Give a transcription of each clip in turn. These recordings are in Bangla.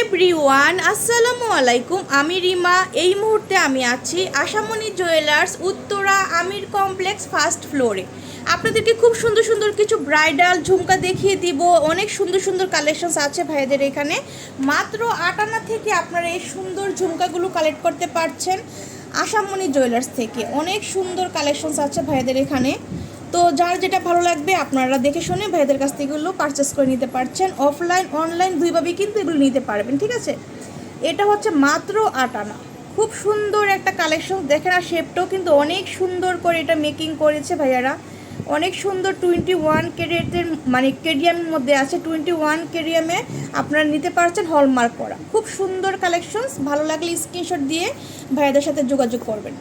এভরিওয়ান আসসালামু আলাইকুম আমি রিমা। এই মুহূর্তে আমি আছি Ashamoni jewellers Uttara Amir complex first ফ্লোরে আপনাদেরকে খুব সুন্দর সুন্দর কিছু ব্রাইডাল ঝুমকা দেখিয়ে দিব। অনেক সুন্দর সুন্দর কালেকশনস আছে ভাইদের এখানে। মাত্র আটানা থেকে আপনারা এই সুন্দর ঝুমকাগুলো কালেক্ট করতে পারছেন আশামণি জুয়েলার্স থেকে। অনেক সুন্দর কালেকশনস আছে ভাইদের এখানে। তো যার যেটা ভালো লাগবে আপনারা দেখে শুনে ভাইদের কাছ থেকে এগুলো পারচেস করে নিতে পারছেন। অফলাইন অনলাইন দুইভাবেই কিন্তু এগুলো নিতে পারবেন, ঠিক আছে? এটা হচ্ছে মাত্র আট আনা। খুব সুন্দর একটা কালেকশন দেখেন, আর শেপটাও কিন্তু অনেক সুন্দর করে এটা মেকিং করেছে ভাইয়ারা। অনেক সুন্দর টোয়েন্টি ওয়ান ক্যারিয়ারের মানে কেডিয়ামের মধ্যে আছে। টোয়েন্টি ওয়ান কেরিয়ামে আপনারা নিতে পারছেন হলমার্ক করা। খুব সুন্দর কালেকশনস ভালো লাগলে স্ক্রিনশট দিয়ে ভাইয়াদের সাথে যোগাযোগ করবেন।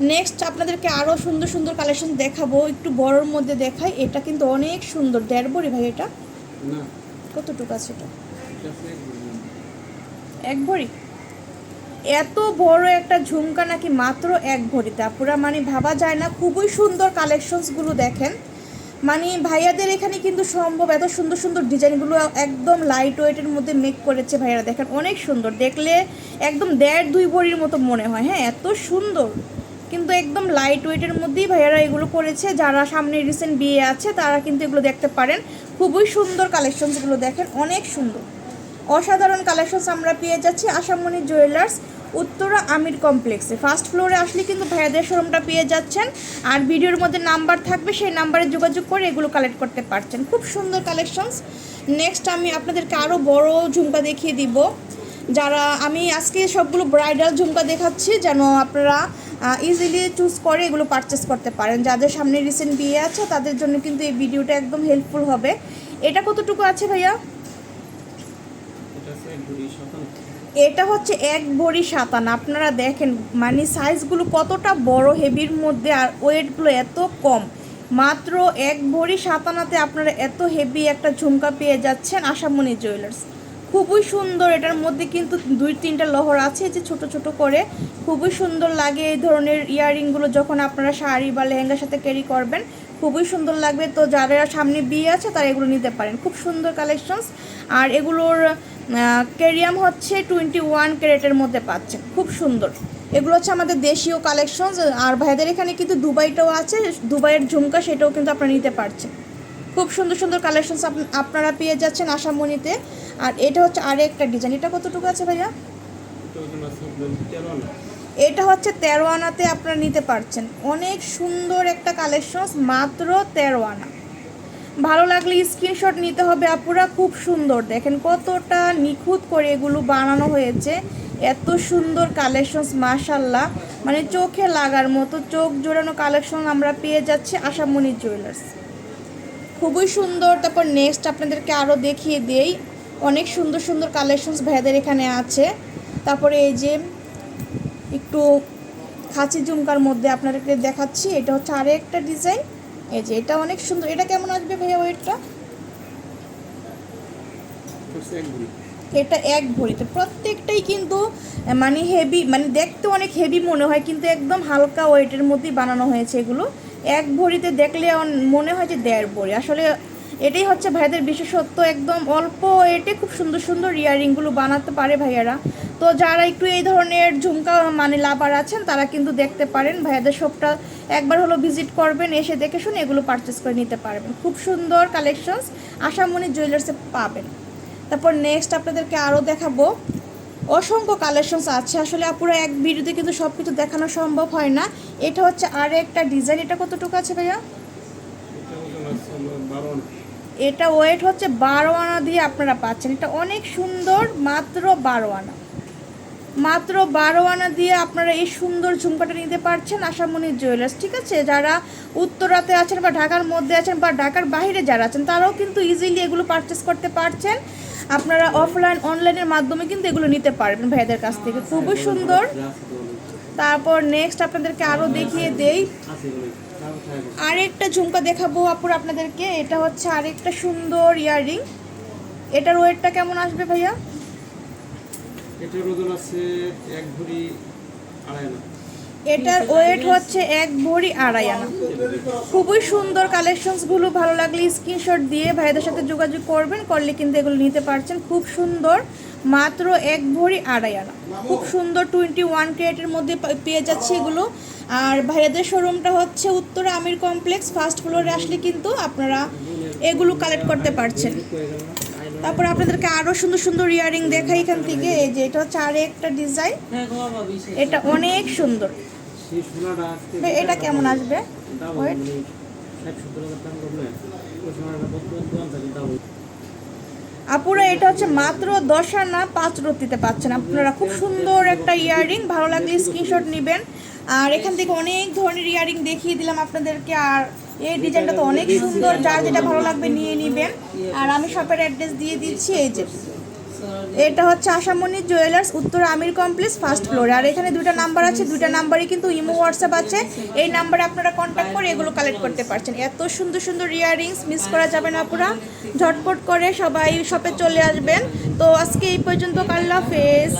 নেক্সট আপনাদেরকে আরও সুন্দর সুন্দর কালেকশন দেখাবো একটু বড়োর মধ্যে দেখাই। এটা কিন্তু অনেক সুন্দর। দেড় বড়ি ভাই এটা? কতটুকু আছে এটা? এক ভরি। এত বড় একটা ঝুমকা নাকি মাত্র এক ভরিতে আপুরা মানে ভাবা যায় না খুবই সুন্দর কালেকশনসগুলো দেখেন। মানে ভাইয়াদের এখানে কিন্তু সম্ভব এত সুন্দর সুন্দর ডিজাইনগুলো একদম লাইট ওয়েটের মধ্যে মেক করেছে ভাইয়ারা। দেখেন অনেক সুন্দর। দেখলে একদম দেড় দুই ভরির মতো মনে হয়। হ্যাঁ এত সুন্দর। কিন্তু একদম লাইট ওয়েটের মধ্যেই ভাইয়ারা এগুলো করেছে। যারা সামনে রিসেন্ট বিয়ে আছে, তারা কিন্তু এগুলো দেখতে পারেন। খুবই সুন্দর কালেকশনসগুলো দেখেন, অনেক সুন্দর। অসাধারণ কালেকশনস আমরা পেয়ে যাচ্ছি আশামণি জুয়েলার্স উত্তরা আমির কমপ্লেক্সে ফার্স্ট ফ্লোরে আসলে কিন্তু ভাইয়াদের শোরুমটা পেয়ে যাচ্ছেন। আর ভিডিওর মধ্যে নাম্বার থাকবে, সেই নাম্বারে যোগাযোগ করে এগুলো কালেক্ট করতে পারছেন। খুব সুন্দর কালেকশনস নেক্সট আমি আপনাদেরকে আরও বড় ঝুমকা দেখিয়ে দিব। যারা, আমি আজকে সবগুলো ব্রাইডাল ঝুমকা দেখাচ্ছি, যেন আপনারা ইজিলি চুজ করে এগুলো পারচেস করতে পারেন। যাদের সামনে রিসেন্ট বিয়ে আছে তাদের জন্য কিন্তু এই ভিডিওটা একদম হেল্পফুল হবে। এটা কতটুকু আছে ভাইয়া? এটা হচ্ছে এক ভরি সাতান আপনারা দেখেন মানে সাইজগুলো কতটা বড় হেভির মধ্যে আর ওয়েটগুলো এত কম। মাত্র এক ভরি সাতানাতে আপনারা এত হেভি একটা ঝুমকা পেয়ে যাচ্ছেন আশামণি জুয়েলার্স খুবই সুন্দর, এটার মধ্যে কিন্তু দুই তিনটা লহর আছে যে ছোট ছোট করে। খুবই সুন্দর লাগে এই ধরনের ইয়াররিংগুলো যখন আপনারা শাড়ি বা লেহেঙ্গার সাথে ক্যারি করবেন, খুবই সুন্দর লাগবে। তো যারা সামনে বিয়ে আছে তারা এগুলো নিতে পারেন। খুব সুন্দর কালেকশনস আর এগুলোর ক্যারিয়াম হচ্ছে টোয়েন্টি ওয়ান ক্যারেটের মধ্যে পাচ্ছেন। খুব সুন্দর। এগুলো হচ্ছে আমাদের দেশীয় কালেকশনস আর ভাইদের এখানে কিন্তু দুবাইটাও আছে। দুবাইয়ের ঝুমকা সেটাও কিন্তু আপনারা নিতে পারছেন। খুব সুন্দর সুন্দর কালেকশনস আপনারা পেয়ে যাচ্ছেন আশামণিতে। আর এটা হচ্ছে আর একটা ডিজাইন এটা কতটুকু আছে ভাইয়া? এটা হচ্ছে তেরো আনাতে আপনারা নিতে পারছেন। অনেক সুন্দর একটা কালেকশনস মাত্র তেরো আনা ভালো লাগলে স্ক্রিনশট নিতে হবে আপুরা, খুব সুন্দর। দেখেন কতটা নিখুঁত করে এগুলো বানানো হয়েছে। এত সুন্দর কালেকশনস মাশাল্লাহ মানে চোখে লাগার মতো, চোখ জোড়ানো কালেকশন আমরা পেয়ে যাচ্ছি আশামণি জুয়েলার্স খুবই সুন্দর। তারপর নেক্সট আপনাদেরকে আরও দেখিয়ে দেই। অনেক সুন্দর সুন্দর কালেকশনস ভাইয়াদের এখানে আছে। তারপরে এই যে একটু খাঁচি ঝুমকার মধ্যে আপনাদেরকে দেখাচ্ছি, এটা হচ্ছে আরে একটা ডিজাইন এই যে এটা অনেক সুন্দর, এটা কেমন আসবে ভাইয়া ওয়েটটা এটা এক ভরিতে। প্রত্যেকটাই কিন্তু মানে হেভি মানে দেখতে অনেক হেভি মনে হয়, কিন্তু একদম হালকা ওয়েটের মধ্যেই বানানো হয়েছে এগুলো। এক ভরিতে দেখলে মনে হয় যে দেড় ভরি। আসলে এটাই হচ্ছে ভাইদের বিশেষত্ব, একদম অল্প ওয়েটে খুব সুন্দর সুন্দর ইয়াররিংগুলো বানাতে পারে ভাইয়ারা। তো যারা একটু এই ধরনের ঝুমকা মানে লাভার আছেন, তারা কিন্তু দেখতে পারেন ভাইয়াদের শপটা। একবার হলো ভিজিট করবেন, এসে দেখে শুনে এগুলো পারচেস করে নিতে পারবেন। খুব সুন্দর কালেকশনস আশামণি জুয়েলার্সে পাবেন। তারপর নেক্সট আপনাদেরকে আরও দেখাবো। অসংখ্য কালেকশনস আছে। আসলে আপুরা এক ভিডিওতে কিন্তু সব কিছু দেখানো সম্ভব হয় না। এটা হচ্ছে আর একটা ডিজাইন এটা কতটুকু আছে ভাইয়া? এটা ওয়েট হচ্ছে বারো আনা দিয়ে আপনারা পাচ্ছেন। এটা অনেক সুন্দর, মাত্র বারো আনা। মাত্র বারো আনা দিয়ে আপনারা এই সুন্দর ঝুমকাটা নিতে পারছেন আশামণি জুয়েলার্স। ঠিক আছে? যারা উত্তরাতে আছেন বা ঢাকার মধ্যে আছেন বা ঢাকার বাইরে যারা আছেন, তারাও কিন্তু ইজিলি এগুলো পারচেস করতে পারছেন। আপনারা অফলাইন অনলাইনের মাধ্যমে কিন্তু এগুলো নিতে পারবেন ভাইদের কাছ থেকে। খুবই সুন্দর। তারপর নেক্সট আপনাদেরকে আরও দেখিয়ে দেই। আরেকটা ঝুমকা দেখাবো আপুর আপনাদেরকে। এটা হচ্ছে আরেকটা সুন্দর ইয়াররিং। এটার ওয়েটটা কেমন আসবে ভাইয়া? এটার ওজন আছে এক ভরি আড়াই আনা। এটার ওয়েট হচ্ছে এক ভরি আড়াই আনা। খুবই সুন্দর কালেকশনসগুলো ভালো লাগলে স্ক্রিনশট দিয়ে ভাইদের সাথে যোগাযোগ করবেন করলে কিন্তু এগুলো নিতে পারছেন। খুব সুন্দর। মাত্র এক ভরি আড়াই আনা। খুব সুন্দর টোয়েন্টি ওয়ান ক্যারেটের মধ্যে পেয়ে যাচ্ছে এগুলো। আর ভাইয়াদের শোরুমটা হচ্ছে উত্তরা আমির কমপ্লেক্স ফার্স্ট ফ্লোরে আসলে কিন্তু আপনারা এগুলো কালেক্ট করতে পারছেন। তারপর আপনাদেরকে আরও সুন্দর সুন্দর ইয়ারিং দেখাই এখান থেকে, এই যে এটা হচ্ছে আরে একটা ডিজাইন এটা অনেক সুন্দর। এটা কেমন আসবে? ডাবল আপুরা, এটা হচ্ছে মাত্র দশ আনা পাঁচ রত্তিতে পাচ্ছেন। আপনারা খুব সুন্দর একটা ইয়াররিং ভালো লাগলে স্ক্রিনশট নেবেন। আর এখান থেকে অনেক ধরনের ইয়াররিং দেখিয়ে দিলাম আপনাদেরকে। আর এই ডিজাইনটা তো অনেক সুন্দর, যার যেটা ভালো লাগবে নিয়ে নেবেন। আর আমি শপের অ্যাড্রেস দিয়ে দিচ্ছি, এই যে। এটা হচ্ছে আশামণি জুয়েলার্স উত্তর আমির কমপ্লেক্স ফার্স্ট ফ্লোরে আর এখানে দুইটা নাম্বার আছে দুটা নাম্বারে কিন্তু ইমো হোয়াটসঅ্যাপ আছে। এই নাম্বারে আপনারা কন্ট্যাক্ট করে এগুলো কালেক্ট করতে পারছেন। এত সুন্দর সুন্দর ইয়াররিংস মিস করা যাবে না পুরা। ঝটপট করে সবাই শপে চলে আসবেন। তো আজকে এই পর্যন্ত কাল্লা হাফেজ।